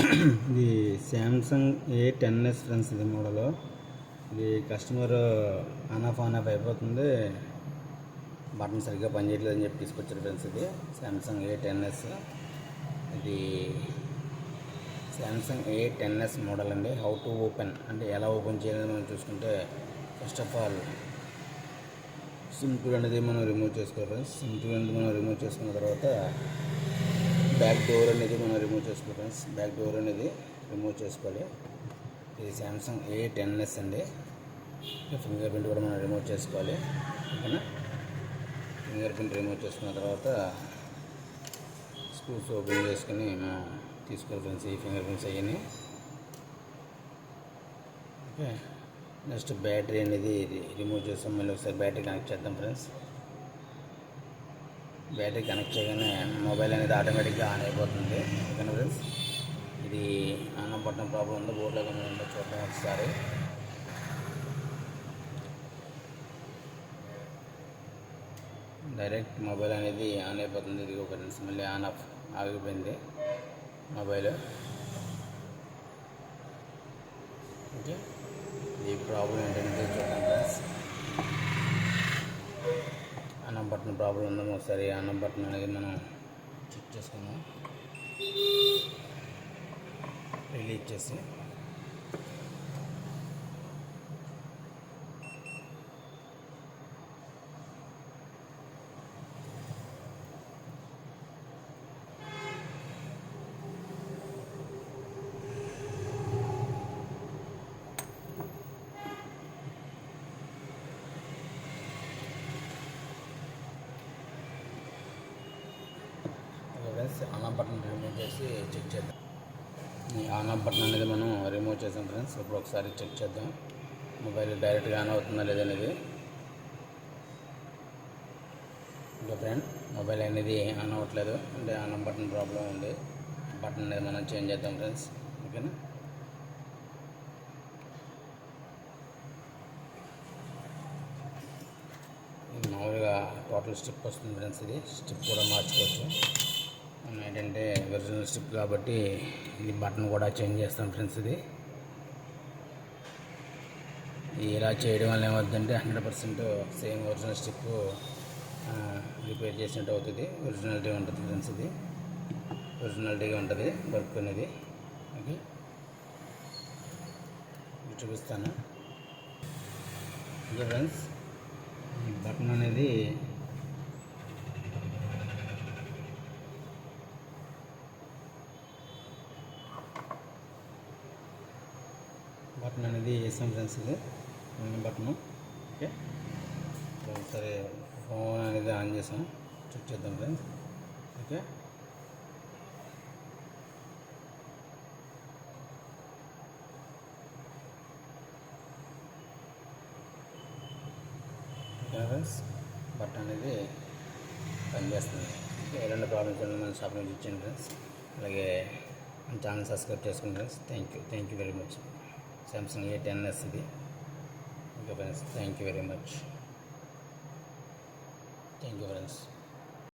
ఇది Samsung A ten S friends ఇది model ఇది customer on off on off అయిపోతుంది. బటన్ సరిగ్గా పనిచేయట్లేదని చెప్పి తీసుకొచ్చారు ఫ్రెండ్స్ ఇది. శాంసంగ్ ఏ టెన్ ఎస్ ఇది Samsung A ten S model అండి. హౌ టు ఓపెన్ అంటే ఎలా ఓపెన్ చేయాలని మనం చూసుకుంటే ఫస్ట్ ఆఫ్ ఆల్ సింపుల్ అనేది మనం రిమూవ్ చేసుకోవాలి ఫ్రెండ్స్ సింపుల్ అనేది మనం రిమూవ్ చేసుకున్న తర్వాత బ్యాక్ డోర్ అనేది మనం రిమూవ్ చేసుకోవాలి ఫ్రెండ్స్. బ్యాక్ డోర్ అనేది రిమూవ్ చేసుకోవాలి. ఇది శాంసంగ్ ఏ టెన్ ఎస్ అండి. ఫింగర్ ప్రింట్ కూడా మనం రిమూవ్ చేసుకోవాలి. ఓకేనా? ఫింగర్ ప్రింట్ రిమూవ్ చేసుకున్న తర్వాత స్క్రూస్ ఓపెన్ చేసుకుని మనం తీసుకోవాలి ఫ్రెండ్స్ ఈ ఫింగర్ ప్రింట్స్ అయ్యాయి ఓకే? నెక్స్ట్ బ్యాటరీ అనేది రిమూవ్ చేస్తాం. మళ్ళీ ఒకసారి బ్యాటరీ కనెక్ట్ చేద్దాం ఫ్రెండ్స్. బ్యాటరీ కనెక్ట్ చేయగానే మొబైల్ అనేది ఆటోమేటిక్గా ఆన్ అయిపోతుంది. ఓకేనా ఫ్రెండ్స్? ఇది ఆన్ అవ్వడం ప్రాబ్లం ఉందో. బోర్డులో కానీ ఉందో చూద్దాం ఒకసారి. డైరెక్ట్ మొబైల్ అనేది ఆన్ అయిపోతుంది. ఇది ఒక నిమిషం మళ్ళీ ఆన్ ఆఫ్ ఆగిపోయింది మొబైల్. ఓకే? ఈ ప్రాబ్లం ఏంటంటే చూద్దాం ఫ్రెండ్స్ అన్నం బటన్ ప్రాబ్లం ఉందేమో ఒకసారి అన్నం బటన్ అనేది మనం చెక్ చేసుకుందాం. రిలీజ్ చేసి. చేసి ఫ్రెండ్స్ ఆన్ బటన్ రిమూవ్ చేసి చెక్ చేద్దాం. ఈ ఆన్ బటన్ అనేది మనం రిమూవ్ చేసాం ఫ్రెండ్స్. ఇప్పుడు ఒకసారి చెక్ చేద్దాం. మొబైల్ డైరెక్ట్గా ఆన్ అవుతుందా లేదనేది ఇంకా ఫ్రెండ్ మొబైల్ అనేది ఆన్ అవ్వట్లేదు. అంటే ఆన్ బటన్ ప్రాబ్లం ఉంది. బటన్ అనేది మనం చేంజ్ చేద్దాం ఫ్రెండ్స్. ఓకేనా? మామూలుగా టోటల్ స్టిప్ వస్తుంది ఫ్రెండ్స్ ఇది. స్టిప్ కూడా మార్చుకోవచ్చు. ఏంటంటే ఒరిజినల్ స్టిప్ కాబట్టి ఇది బటన్ కూడా చేంజ్ చేస్తాం ఫ్రెండ్స్ ఇది. ఇలా చేయడం వల్ల ఏమవుతుందంటే hundred percent same original strip repair చేసినట్టు అవుతుంది. ఒరిజినాలిటీ ఉంటుంది ఫ్రెండ్స్ ఇది. ఒరిజినాలిటీగా ఉంటుంది వర్క్ అనేది. ఓకే. చూపిస్తాను. ఓకే ఫ్రెండ్స్ ఈ బటన్ అనేది బటన్ అనేది వేసాం ఫ్రెండ్స్ ఇది. ఓకే. సరే ఫోన్ అనేది ఆన్ చేసాం. చెక్ చేద్దాం friends. Okay. Okay friends. Button అనేది పనిచేస్తుంది ఎలాంటి ప్రాబ్లమ్స్ ఉన్నా మన షాప్ నుంచి ఇచ్చాను ఫ్రెండ్స్. అలాగే మన ఛానల్ సబ్స్క్రైబ్ చేసుకోండి friends. Thank you thank you very much. Samsung A ten S ఇది okay friends thank you very much thank you friends